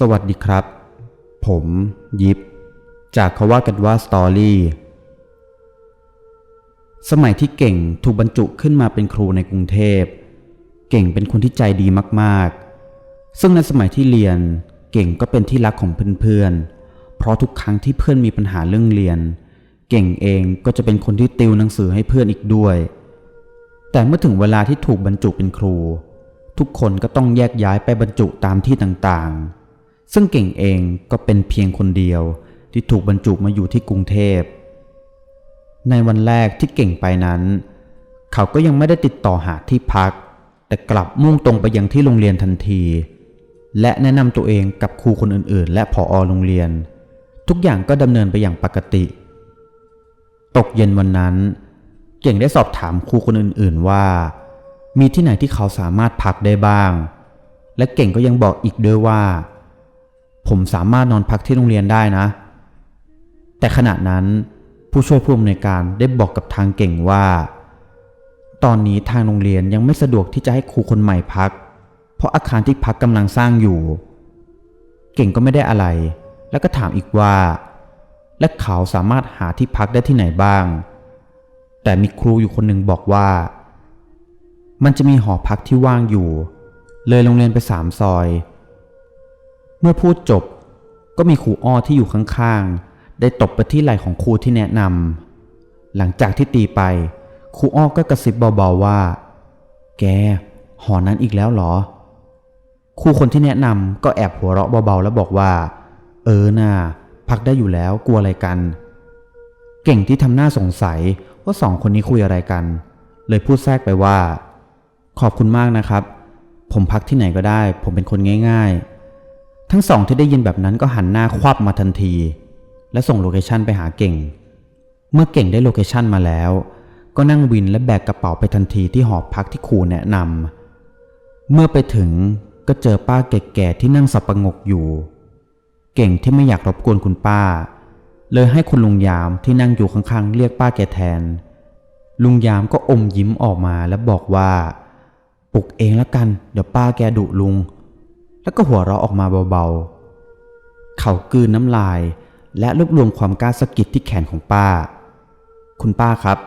สวัสดีครับ ผม ยิปจากเขาว่ากันว่าสตอรี่ สมัยที่เก่งถูกบรรจุขึ้นมาเป็นครูในกรุงเทพ เก่งเป็นคนที่ใจดีมากๆ ซึ่งในสมัยที่เรียนเก่งก็เป็นที่รักของเพื่อนๆ เพราะทุกครั้งที่เพื่อนมีปัญหาเรื่องเรียน เก่งเองก็จะเป็นคนที่ติวหนังสือให้เพื่อนอีกด้วย แต่เมื่อถึงเวลาที่ถูกบรรจุเป็นครู ทุกคนก็ต้องแยกย้ายไปบรรจุตามที่ต่างๆ ซึ่งเก่งเองก็เป็นเพียงคนเดียวที่ถูกบรรจุมาอยู่ที่กรุงเทพ ในวันแรกที่เก่งไปนั้น เขาก็ยังไม่ได้ติดต่อหาที่พัก แต่กลับมุ่งตรงไปยังที่โรงเรียนทันที และแนะนำตัวเองกับครูคนอื่น ๆ และผอโรงเรียน ทุกอย่างก็ดำเนินไปอย่างปกติ ตกเย็นวันนั้น เก่งได้สอบถามครูคนอื่น ๆ ว่า มีที่ไหนที่เขาสามารถพักได้บ้าง และเก่งก็ยังบอกอีกด้วยว่า ผมสามารถนอนพักที่โรงเรียนได้นะ แต่ขณะนั้นผู้ช่วยผู้อำนวยการได้บอกกับทางเก่งว่า ตอนนี้ทางโรงเรียนยังไม่สะดวกที่จะให้ครูคนใหม่พัก เพราะอาคารที่พักกำลังสร้างอยู่ เก่งก็ไม่ได้อะไร แล้วก็ถามอีกว่า และเขาสามารถหาที่พักได้ที่ไหนบ้าง แต่มีครูอยู่คนหนึ่งบอกว่า มันจะมีหอพักที่ว่างอยู่ เลยโรงเรียนไปสามซอย มื่อพูดจบก็มีครูอ้อที่อยู่ข้างๆ ได้ตบไปที่ไหล่ของครูที่แนะนำหลังจากที่ตีไปครูอ้อก็กระซิบเบาๆว่า แก หอนั้นอีกแล้วเหรอ ครูคนที่แนะนำก็แอบหัวเราะเบาๆ แล้วบอกว่า เออน่าพักได้อยู่แล้วกลัวอะไรกัน เก่งที่ทำหน้าสงสัยว่าสองคนนี้คุยอะไรกัน เลยพูดแทรกไปว่า ขอบคุณมากนะครับ ผมพักที่ไหนก็ได้ ผมเป็นคนง่าย ๆ ทั้งสองที่ได้ยินแบบนั้นก็หันหน้าควับมาทันที และส่งโลเคชันไปหาเก่ง เมื่อเก่งได้โลเคชันมาแล้ว ก็นั่งวินและแบกกระเป๋าไปทันทีที่หอพักที่ครูแนะนำเมื่อไปถึงก็เจอป้าแก่ๆที่นั่งสับประงกอยู่ เก่งที่ไม่อยากรบกวนคุณป้า เลยให้คุณลุงยามที่นั่งอยู่ข้างๆ เรียกป้าแกแทน ลุงยามก็อมยิ้มออกมาแล้วบอกว่า ปลุกเองแล้วกัน เดี๋ยวป้าแกดุลุง แล้วก็หัวเราะออกมาเบาๆ เขากืนน้ำลาย และรวบรวมความกล้าสะกิดที่แขนของป้า คุณป้าครับ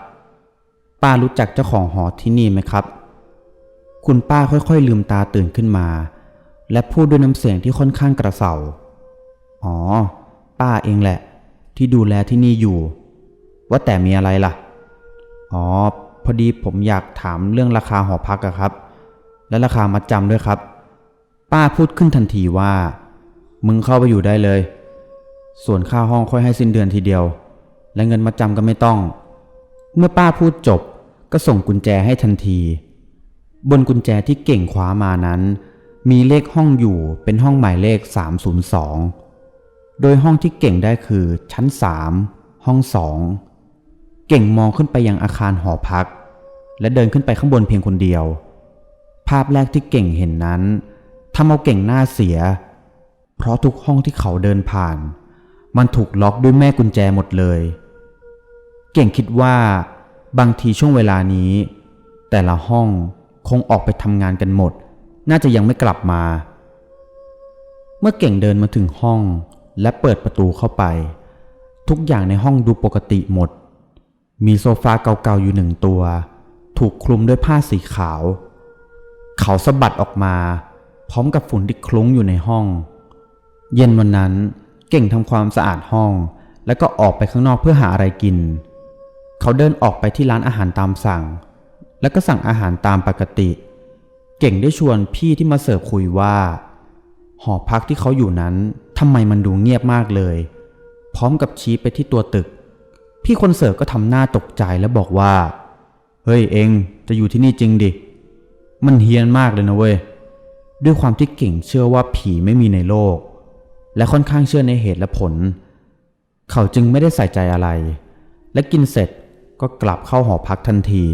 ป้ารู้จักเจ้าของหอที่นี่ไหมครับ คุณป้าค่อยๆลืมตาตื่นขึ้นมา และพูดด้วยน้ำเสียงที่ค่อนข้างกระเสาอ๋อ ป้าเองแหละ ที่ดูแลที่นี่อยู่ ว่าแต่มีอะไรล่ะ อ๋อ พอดีผมอยากถามเรื่องราคาหอพักอะครับ และราคามัดจำด้วยครับ ป้าพูดขึ้นทันทีว่า มึงเข้าไปอยู่ได้เลย ส่วนค่าห้องค่อยให้สิ้นเดือนทีเดียว และเงินมัดจำก็ไม่ต้อง เมื่อป้าพูดจบก็ส่งกุญแจให้ทันที บนกุญแจที่เก่งคว้ามานั้น มีเลขห้องอยู่เป็นห้องหมายเลข 302 โดยห้องที่เก่งได้คือชั้น 3 ห้อง2เก่งมองขึ้นไปยังอาคารหอพัก และเดินขึ้นไปข้างบนเพียงคนเดียว ภาพแรกที่เก่งเห็นนั้น ทำเอาเก่งหน้าเสีย เพราะทุกห้องที่เขาเดินผ่าน มันถูกล็อกด้วยแม่กุญแจหมดเลย เก่งคิดว่า บางทีช่วงเวลานี้ แต่ละห้องคงออกไปทำงานกันหมด น่าจะยังไม่กลับมา เมื่อเก่งเดินมาถึงห้องและเปิดประตูเข้าไป ทุกอย่างในห้องดูปกติหมด มีโซฟาเก่าๆอยู่หนึ่งตัว ถูกคลุมด้วยผ้าสีขาว เขาสะบัดออกมา พร้อมกับฝุ่นที่คลุ้งอยู่ในห้อง เย็นวันนั้นเก่งทำความสะอาดห้อง แล้วก็ออกไปข้างนอกเพื่อหาอะไรกิน เขาเดินออกไปที่ร้านอาหารตามสั่ง แล้วก็สั่งอาหารตามปกติ เก่งได้ชวนพี่ที่มาเสิร์ฟคุยว่า หอพักที่เขาอยู่นั้นทำไมมันดูเงียบมากเลย พร้อมกับชี้ไปที่ตัวตึก พี่คนเสิร์ฟก็ทำหน้าตกใจแล้วบอกว่า เฮ้ยเองจะอยู่ที่นี่จริงดิ มันเฮี้ยนมากเลยนะเว้ย ด้วยความที่เก่งเชื่อว่าผีไม่มีในโลก และค่อนข้างเชื่อในเหตุและผล เขาจึงไม่ได้ใส่ใจอะไร และกินเสร็จก็กลับเข้าหอพักทันที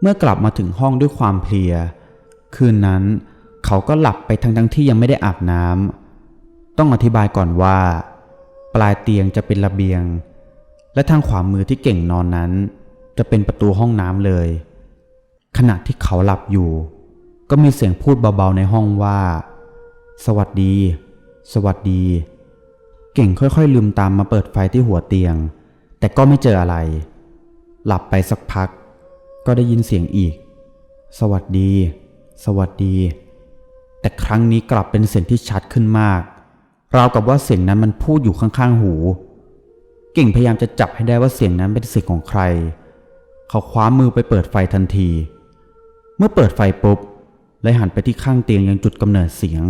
เมื่อกลับมาถึงห้องด้วยความเพลีย คืนนั้นเขาก็หลับไปทั้งทั้งที่ยังไม่ได้อาบน้ำต้องอธิบายก่อนว่า ปลายเตียงจะเป็นระเบียง และทางขวามือที่เก่งนอนนั้น จะเป็นประตูห้องน้ำเลย ขณะที่เขาหลับอยู่ ก็มีเสียงพูดเบาๆในห้องว่า สวัสดี สวัสดี เก่งค่อยๆลืมตามมาเปิดไฟที่หัวเตียง แต่ก็ไม่เจออะไร หลับไปสักพัก ก็ได้ยินเสียงอีก สวัสดี สวัสดี แต่ครั้งนี้กลับเป็นเสียงที่ชัดขึ้นมาก ราวกับว่าเสียงนั้นมันพูดอยู่ข้างๆหู เก่งพยายามจะจับให้ได้ว่าเสียงนั้นเป็นเสียงของใคร เขาคว้ามือไปเปิดไฟทันที เมื่อเปิดไฟปุ๊บ เลยหันไปที่ข้างเตียงยังจุดกำเนิดเสียง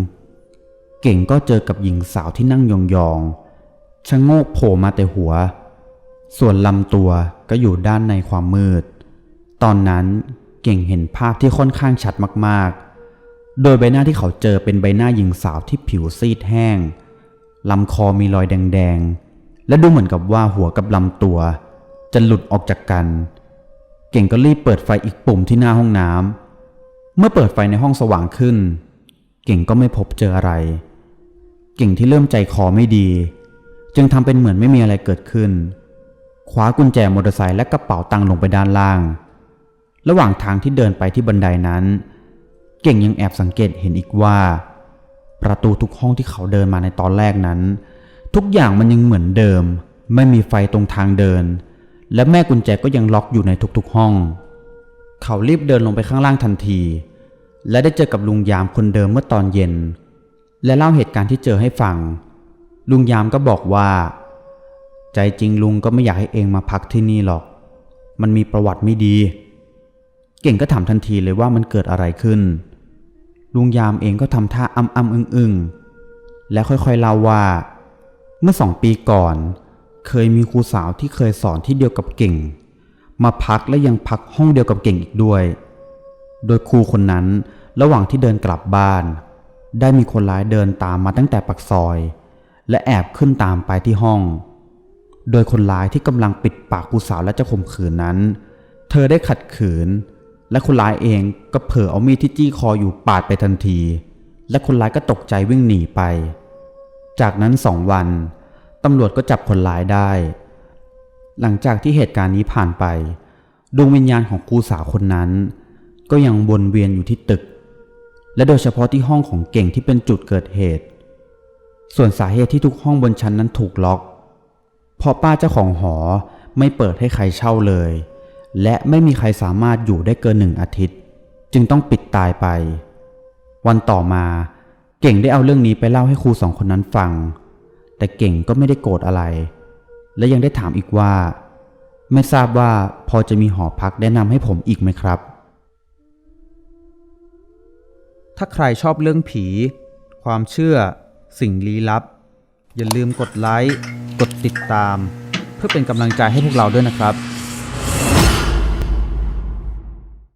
เก่งก็เจอกับหญิงสาวที่นั่งยองๆชะโงกโผล่มาแต่หัว ส่วนลำตัวก็อยู่ด้านในความมืด ตอนนั้นเก่งเห็นภาพที่ค่อนข้างชัดมากๆ โดยใบหน้าที่เขาเจอเป็นใบหน้าหญิงสาวที่ผิวซีดแห้งลำคอมีรอยแดงๆ และดูเหมือนกับว่าหัวกับลำตัว จะหลุดออกจากกัน เก่งก็รีบเปิดไฟอีกปุ่มที่หน้าห้องน้ำ เมื่อเปิดไฟในห้องสว่างขึ้น เก่งก็ไม่พบเจออะไร เก่งที่เริ่มใจคอไม่ดี จึงทำเป็นเหมือนไม่มีอะไรเกิดขึ้นคว้ากุญแจมอเตอร์ไซค์และกระเป๋าตังค์ลงไปด้านล่าง ระหว่างทางที่เดินไปที่บันไดนั้น เก่งยังแอบสังเกตเห็นอีกว่า ประตูทุกห้องที่เขาเดินมาในตอนแรกนั้น ทุกอย่างมันยังเหมือนเดิม ไม่มีไฟตรงทางเดิน และแม่กุญแจก็ยังล็อกอยู่ในทุกๆห้อง เขารีบเดินลงไปข้างล่างทันที และได้เจอกับลุงยามคนเดิมเมื่อตอนเย็น และเล่าเหตุการณ์ที่เจอให้ฟัง ลุงยามก็บอกว่า ใจจริงลุงก็ไม่อยากให้เองมาพักที่นี่หรอก มันมีประวัติไม่ดี เก่งก็ถามทันทีเลยว่ามันเกิดอะไรขึ้น ลุงยามเองก็ทำท่าอ้ำอ้ำอึ้งอึงและค่อยๆเล่าว่า เมื่อสองปีก่อน เคยมีครูสาวที่เคยสอนที่เดียวกับเก่ง มาพักและยังพักห้องเดียวกับเก่งอีกด้วย โดยครูคนนั้นระหว่างที่เดินกลับบ้าน ได้มีคนร้ายเดินตามมาตั้งแต่ปักซอย และแอบขึ้นตามไปที่ห้อง โดยคนร้ายที่กำลังปิดปากครูสาวและจะข่มขืนนั้น เธอได้ขัดขืน และคนร้ายเองก็เผลอเอามีดที่จี้คออยู่ปาดไปทันที และคนร้ายก็ตกใจวิ่งหนีไป จากนั้นสองวันตำรวจก็จับคนร้ายได้ หลังจากที่เหตุการณ์นี้ผ่านไป ดวงวิญญาณของครูสาวคนนั้น ก็ยังวนเวียนอยู่ที่ตึก และโดยเฉพาะที่ห้องของเก่งที่เป็นจุดเกิดเหตุ ส่วนสาเหตุที่ทุกห้องบนชั้นนั้นถูกล็อก เพราะป้าเจ้าของหอไม่เปิดให้ใครเช่าเลย และไม่มีใครสามารถอยู่ได้เกินหนึ่งอาทิตย์ จึงต้องปิดตายไป วันต่อมาเก่งได้เอาเรื่องนี้ไปเล่าให้ครูสองคนนั้นฟัง แต่เก่งก็ไม่ได้โกรธอะไร และยังได้ถามอีกว่า ไม่ทราบว่าพอจะมีหอพักแนะนำให้ผมอีกไหมครับ ถ้าใครชอบเรื่องผี ความเชื่อ สิ่งลี้ลับ อย่าลืมกดไลค์ กดติดตาม เพื่อเป็นกำลังใจให้พวกเราด้วยนะครับ